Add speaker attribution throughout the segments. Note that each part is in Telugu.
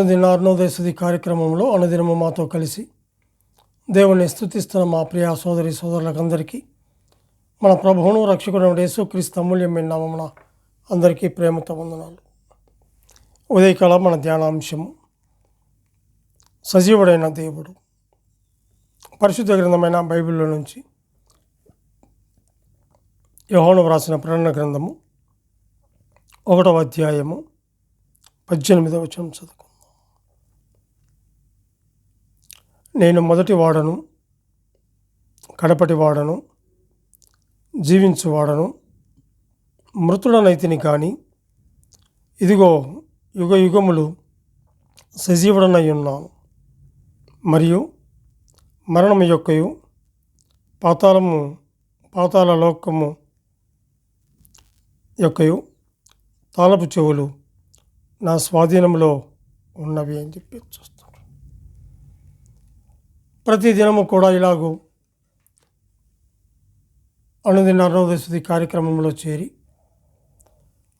Speaker 1: అనుదిన అరుణోదయసుది కార్యక్రమంలో అనుదినము మాతో కలిసి దేవుణ్ణి స్థుతిస్తున్న మా ప్రియ సోదరి సోదరులకందరికీ మన ప్రభువును రక్షకుడు యేసుక్రీస్తు అమూల్యమైన నామమున అందరికీ ప్రేమతో వందనాలు. ఉదయకాల మన ధ్యానాంశము. సజీవుడైన దేవుడు పరిశుద్ధ గ్రంథమైన బైబిల్లో నుంచి యోహోను వ్రాసిన ప్రేరణ గ్రంథము ఒకటవ అధ్యాయము పద్దెనిమిదవ వచనం చదువుకుందాం. నేను మొదటి వాడను కడపటి వాడను జీవించువాడను మృతుడనైతిని కానీ ఇదిగో యుగ యుగములు సజీవుడనై ఉన్నాను. మరియు మరణము యొక్కయు పాతాళము పాతాళ లోకము యొక్కయు తాళపు చెవులు నా స్వాధీనంలో ఉన్నవి అని చెప్పి చూస్తాను ప్రతిదినము కూడా ఇలాగూ అనుదిన అరుణోదయస్థుతి కార్యక్రమంలో చేరి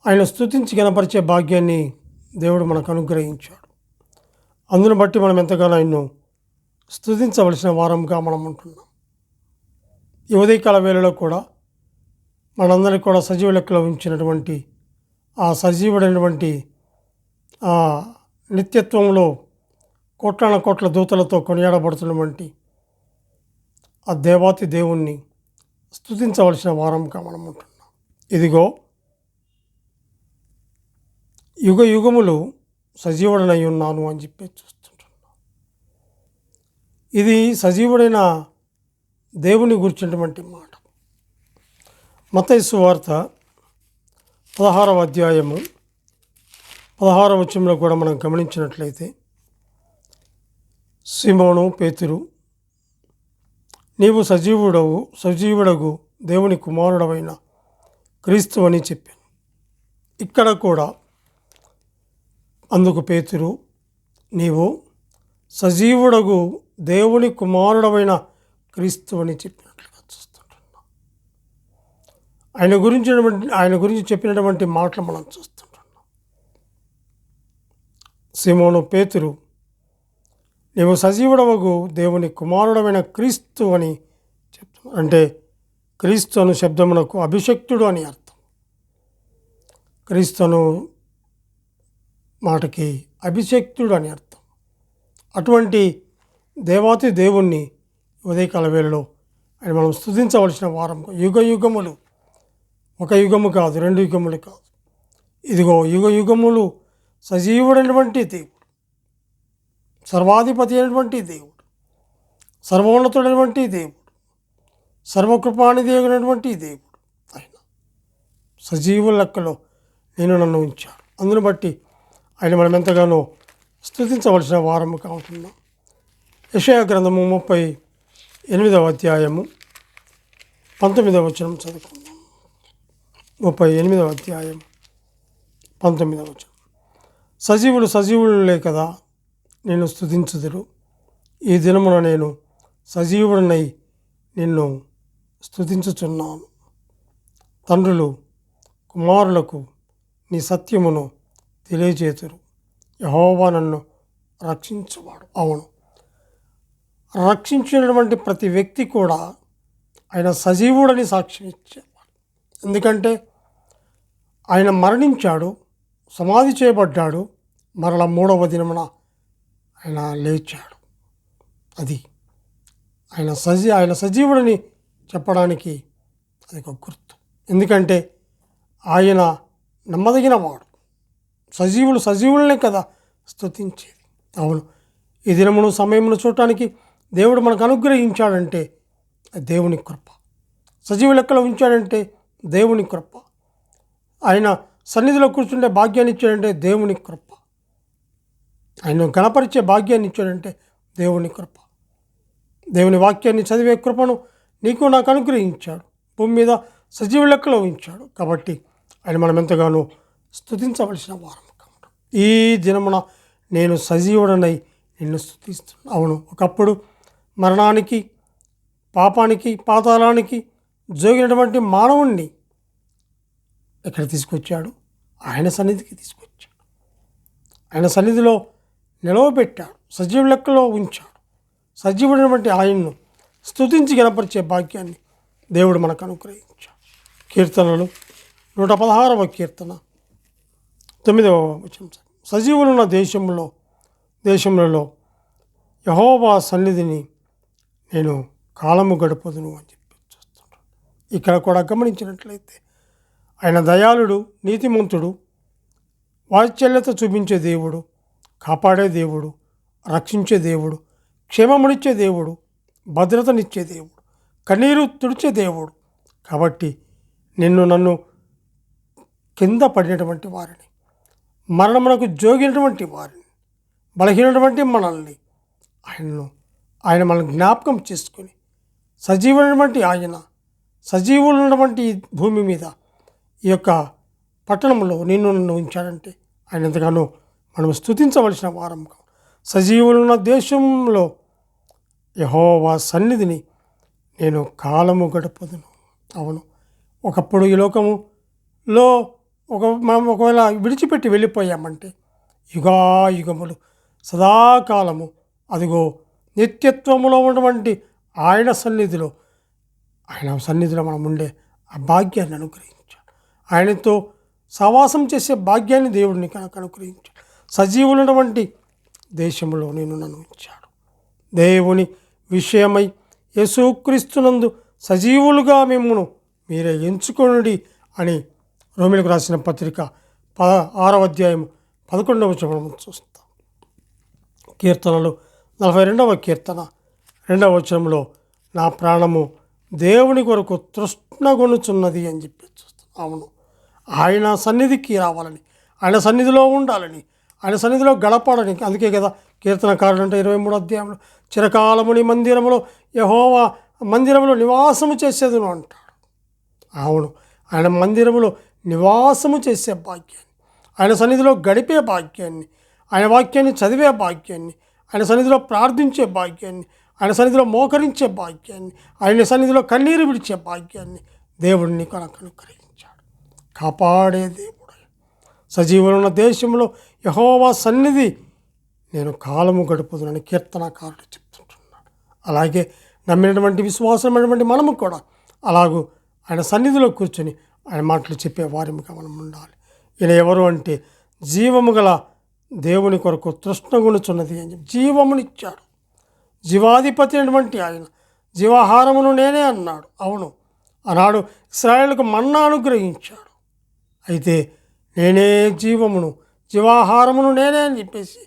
Speaker 1: ఆయన స్థుతించి కనపరిచే భాగ్యాన్ని దేవుడు మనకు అనుగ్రహించాడు. అందును బట్టి మనం ఎంతగానో ఆయన్ను స్థుతించవలసిన వారంగా మనం ఉంటున్నాం. ఈ ఉదయకాల వేళలో కూడా మనందరికీ కూడా సజీవ లెక్కలో ఉంచినటువంటి ఆ సజీవుడైనటువంటి ఆ నిత్యత్వంలో కోట్లాన కోట్ల దూతలతో కొనియాడబడుతున్నటువంటి ఆ దేవాతి దేవుణ్ణి స్తుతించవలసిన వారంగా మనం ఉంటున్నాం. ఇదిగో యుగ యుగములు సజీవుడనై ఉన్నాను అని చెప్పి చూస్తుంటున్నాం. ఇది సజీవుడైన దేవుని గురించినటువంటి మాట. మతైసు వార్త పదహారవ అధ్యాయము పదహారవ వచ్చంలో కూడా మనం గమనించినట్లయితే సిమోను పేతురు నీవు సజీవుడవు సజీవుడగు దేవుని కుమారుడవైన క్రీస్తు అని చెప్పాను. ఇక్కడ కూడా అందుకు పేతురు నీవు సజీవుడగు దేవుని కుమారుడవైన క్రీస్తు అని చెప్పినట్లుగా చూస్తుంటున్నాం. ఆయన గురించినటువంటి ఆయన గురించి చెప్పినటువంటి మాటలు మనం చూస్తుంటున్నాం. సిమోను పేతురు నీవు సజీవుడవగు దేవుని కుమారుడమైన క్రీస్తు అని చెప్తున్నాను అంటే క్రీస్తు అను శబ్దమునకు అభిషక్తుడు అని అర్థం. క్రీస్తును మాటకి అభిషక్తుడు అని అర్థం. అటువంటి దేవాతి దేవుణ్ణి ఉదయకాల వేళలో ఆయన మనం స్థుతించవలసిన వారం యుగ యుగములు. ఒక యుగము కాదు రెండు యుగములు కాదు. ఇదిగో యుగ యుగములు సజీవుడైనటువంటి దేవుడు. సర్వాధిపతి అయినటువంటి దేవుడు సర్వోన్నతుడైనటువంటి దేవుడు సర్వకృపాణి అయినటువంటి దేవుడు ఆయన. సజీవుల లెక్కలో నేను నన్ను ఉంచాను అందును బట్టి ఆయన మనం ఎంతగానో స్థుతించవలసిన వారము కావుతున్నాం యషయా గ్రంథము ముప్పై ఎనిమిదవ అధ్యాయము పంతొమ్మిదవ వచనం చదువుకుందాం. ముప్పై ఎనిమిదవ అధ్యాయం పంతొమ్మిదవ వచనం. సజీవులు సజీవులే కదా. నేను స్థుతించుదురు ఈ దినమున నేను సజీవుడినై నిన్ను స్థుతించుచున్నాను తండ్రులు కుమారులకు నీ సత్యమును తెలియజేతురు. యహోవా నన్ను రక్షించువాడు. అవును. రక్షించినటువంటి ప్రతి వ్యక్తి కూడా ఆయన సజీవుడని సాక్ష్యం ఇచ్చేవాడు. ఎందుకంటే ఆయన మరణించాడు సమాధి చేయబడ్డాడు. మరల మూడవ దినమున ఆయన లేచాడు. అది ఆయన సజీ ఆయన సజీవుడని చెప్పడానికి అది ఒక గుర్తు. ఎందుకంటే ఆయన నమ్మదగిన వాడు. సజీవులు సజీవులనే కదా స్తుతించేది. అవును. ఈ దినమును సమయమును చూడటానికి దేవుడు మనకు అనుగ్రహించాడంటే దేవుని కృప. సజీవ లెక్కలో ఉంచాడంటే దేవుని కృప. ఆయన సన్నిధిలో కూర్చుంటే భాగ్యాన్ని ఇచ్చాడంటే దేవుని కృప. ఆయన గణపరిచే భాగ్యాన్ని ఇచ్చాడంటే దేవుని కృప. దేవుని వాక్యాన్ని చదివే కృపను నీకు నాకు అనుగ్రహించాడు. భూమి మీద సజీవ లెక్కలో ఉంచాడు. కాబట్టి ఆయన మనం ఎంతగానో స్థుతించవలసిన వారం ఈ దినమున నేను సజీవుడనై నిన్ను స్థుతిస్తున్నాను అవును ఒకప్పుడు మరణానికి పాపానికి పాతాళానికి జోగినటువంటి మానవుణ్ణి ఎక్కడ తీసుకొచ్చాడు? ఆయన సన్నిధికి తీసుకొచ్చాడు. ఆయన సన్నిధిలో నిలవబెట్టాడు. సజీవ లెక్కలో ఉంచాడు. సజీవుడైనటువంటి ఆయన్ను స్తుతించి గనపరిచే భాగ్యాన్ని దేవుడు మనకు అనుగ్రహించాడు. కీర్తనలు నూట పదహారవ కీర్తన తొమ్మిదవ వచనం సజీవులున్న దేశంలో దేశములలో యహోవా సన్నిధిని నేను కాలము గడుపుదును అని చెప్పి చూస్తుంటాను ఇక్కడ కూడా గమనించినట్లయితే ఆయన దయాళుడు నీతిమంతుడు వాత్సల్యత చూపించే దేవుడు కాపాడే దేవుడు రక్షించే దేవుడు క్షేమమునిచ్చే దేవుడు భద్రతనిచ్చే దేవుడు కన్నీరు తుడిచే దేవుడు. కాబట్టి నిన్ను నన్ను కింద పడినటువంటి వారిని మరణమునకు జోగినటువంటి వారిని బలహీనటువంటి మనల్ని ఆయనను ఆయన మనల్ని జ్ఞాపకం చేసుకొని సజీవమైనటువంటి ఆయన సజీవులున్నటువంటి భూమి మీద ఈ యొక్క పట్టణంలో నిన్ను నన్ను ఉంచాడంటే ఆయన ఎంతగానో మనం స్తుతించవలసిన వారం సజీవులున్న దేశంలో యహోవా సన్నిధిని నేను కాలము గడపదును. అవును. ఒకప్పుడు ఈ లోకములో ఒక మనం ఒకవేళ విడిచిపెట్టి వెళ్ళిపోయామంటే యుగాయుగములు సదాకాలము అదిగో నిత్యత్వములో ఉన్నటువంటి ఆయన సన్నిధిలో ఆయన సన్నిధిలో మనం ఉండే ఆ భాగ్యాన్ని అనుగ్రహించాడు ఆయనతో సవాసం చేసే భాగ్యాన్ని దేవుడిని కనుక అనుగ్రహించాడు సజీవులైనటువంటి దేశంలో నేను నన్ను ఉంచాడు. దేవుని విషయమై యేసుక్రీస్తునందు సజీవులుగా మిమ్మను మీరే ఎంచుకొనుడి అని రోమిలకు రాసిన పత్రిక పద ఆరవ అధ్యాయం పదకొండవ వచనం చూస్తాం. కీర్తనలు నలభై రెండవ కీర్తన రెండవ వచనంలో నా ప్రాణము దేవుని కొరకు తృష్ణగొనుచున్నది అని చెప్పి చూస్తాం. అవును. ఆయన సన్నిధికి రావాలని ఆయన సన్నిధిలో ఉండాలని ఆయన సన్నిధిలో గడపడానికి. అందుకే కదా కీర్తనకారుడు అంటే ఇరవై మూడు అధ్యాయంలో చిరకాలముని మందిరములో యహోవా మందిరములో నివాసము చేసేది అంటాడు. అవును ఆయన మందిరములో నివాసము చేసే భాగ్యాన్ని ఆయన సన్నిధిలో గడిపే భాగ్యాన్ని ఆయన వాక్యాన్ని చదివే భాగ్యాన్ని ఆయన సన్నిధిలో ప్రార్థించే భాగ్యాన్ని ఆయన సన్నిధిలో మోకరించే భాగ్యాన్ని ఆయన సన్నిధిలో కన్నీరు విడిచే భాగ్యాన్ని దేవుడిని కనుక అనుగ్రహించాడు. కాపాడే దేవుడు. సజీవులున్న దేశంలో యహోవా సన్నిధి నేను కాలము గడుపుదునని కీర్తనకారుడు చెప్తుంటున్నాడు. అలాగే నమ్మినటువంటి విశ్వాసమైనటువంటి మనము కూడా అలాగూ ఆయన సన్నిధిలో కూర్చొని ఆయన మాటలు చెప్పే వారిగా మనం ఉండాలి. ఈయన ఎవరు అంటే జీవము గల దేవుని కొరకు తృష్ణగుణుచున్నది అని చెప్పి జీవమునిచ్చాడు. జీవాధిపతి అయినటువంటి ఆయన జీవాహారమును నేనే అన్నాడు. అవును ఆనాడు ఇస్రాయేల్కు మన్నా అనుగ్రహించాడు. అయితే నేనే జీవమును జీవాహారమును నేనే అని చెప్పేసి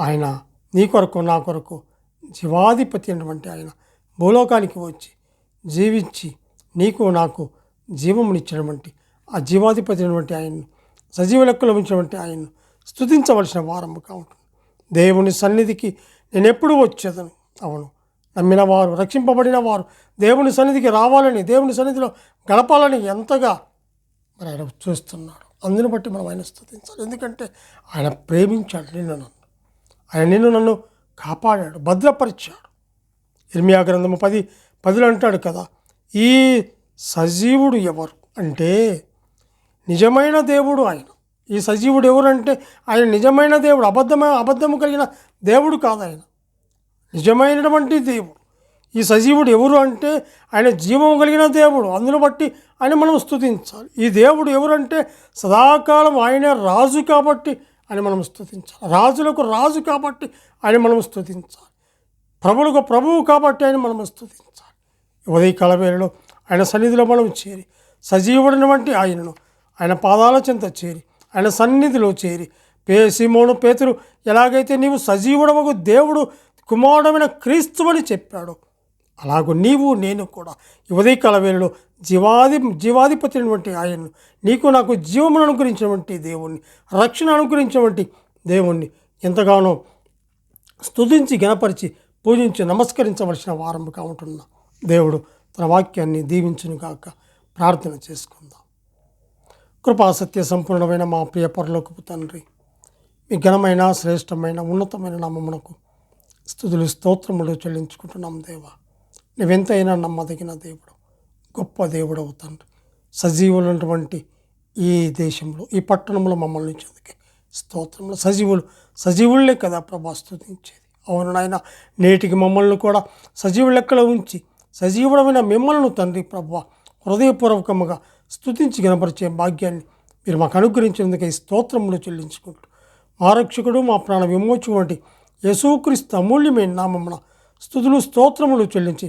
Speaker 1: ఆయన నీ కొరకు నా కొరకు జీవాధిపతి అయినటువంటి ఆయన భూలోకానికి వచ్చి జీవించి నీకు నాకు జీవమునిచ్చినటువంటి ఆ జీవాధిపతి అయినటువంటి ఆయన్ను సజీవ లెక్కలు ఉంచినటువంటి ఆయన్ను స్తుతించవలసిన వారముగా ఉంటుంది. దేవుని సన్నిధికి నేను ఎప్పుడు వచ్చేదను? అవును. నమ్మిన వారు రక్షింపబడిన వారు దేవుని సన్నిధికి రావాలని దేవుని సన్నిధిలో గడపాలని ఎంతగా మరి ఆయన చూస్తున్నాడు అందుని బట్టి మనం ఆయన స్థుతించాలి ఎందుకంటే ఆయన ప్రేమించాడు నిన్ను నన్ను. ఆయన నిన్ను నన్ను కాపాడాడు భద్రపరిచాడు. ఇర్మియా గ్రంథము పది పదిలో అంటాడు కదా ఈ సజీవుడు ఎవరు అంటే నిజమైన దేవుడు ఆయన. ఈ సజీవుడు ఎవరు అంటే ఆయన నిజమైన దేవుడు అబద్ధమైన అబద్ధము కలిగిన దేవుడు కాదు ఆయన. నిజమైనటువంటి దేవుడు. ఈ సజీవుడు ఎవరు అంటే ఆయన జీవం కలిగిన దేవుడు. అందును బట్టి ఆయన మనం స్థుతించాలి ఈ దేవుడు ఎవరంటే సదాకాలం ఆయనే రాజు కాబట్టి ఆయన మనం స్థుతించాలి రాజులకు రాజు కాబట్టి ఆయన మనం స్థుతించాలి ప్రభులకు ప్రభువు కాబట్టి ఆయన మనం స్థుతించాలి ఉదయకాల వేళలో ఆయన సన్నిధిలో మనం చేరి సజీవుడినటువంటి ఆయనను ఆయన పాదాల చెంత చేరి ఆయన సన్నిధిలో చేరి పే సిమోను పేతురు ఎలాగైతే నీవు సజీవుడవకు దేవుడు కుమారుడమైన క్రీస్తువని చెప్పాడు అలాగూ నీవు నేను కూడా ఉదయకాల వేళలో జీవాధి జీవాధిపతి అయినటువంటి ఆయన్ను నీకు నాకు జీవమును అనుకరించినటువంటి దేవుణ్ణి రక్షణ అనుకరించినటువంటి దేవుణ్ణి ఎంతగానో స్తుతించి గణపరిచి పూజించి నమస్కరించవలసిన వారముగా ఉంటున్న దేవుడు తన వాక్యాన్ని దీవించును కాక ప్రార్థన చేసుకుందాం. కృపాసత్య సంపూర్ణమైన మా ప్రియ పరలోకపు తండ్రి మీ ఘనమైన శ్రేష్టమైన ఉన్నతమైన నామమునకు స్థుతులు స్తోత్రములు చెల్లించుకుంటున్నాం దేవా. నువ్వెంతైనా నమ్మదగిన దేవుడు గొప్ప దేవుడవు తండ్రి సజీవులైనటువంటి ఈ దేశంలో ఈ పట్టణంలో మమ్మల్ని చదివి స్తోత్రంలో సజీవులు సజీవులే కదా ప్రభా స్థుతించేది అవును నాయన నేటికి మమ్మల్ని కూడా సజీవు లెక్కలో ఉంచి సజీవుడమైన మిమ్మల్ని తండ్రి ప్రభా హృదయపూర్వకముగా స్తుతించి కనపరిచే భాగ్యాన్ని మీరు మాకు అనుగ్రహించినందుకు ఈ స్తోత్రములు చెల్లించుకుంటూ మా రక్షకుడు మా ప్రాణ విమోచు వంటి యేసుక్రీస్తు అమూల్యమైన నామమున స్థుతులు స్తోత్రములు చెల్లించి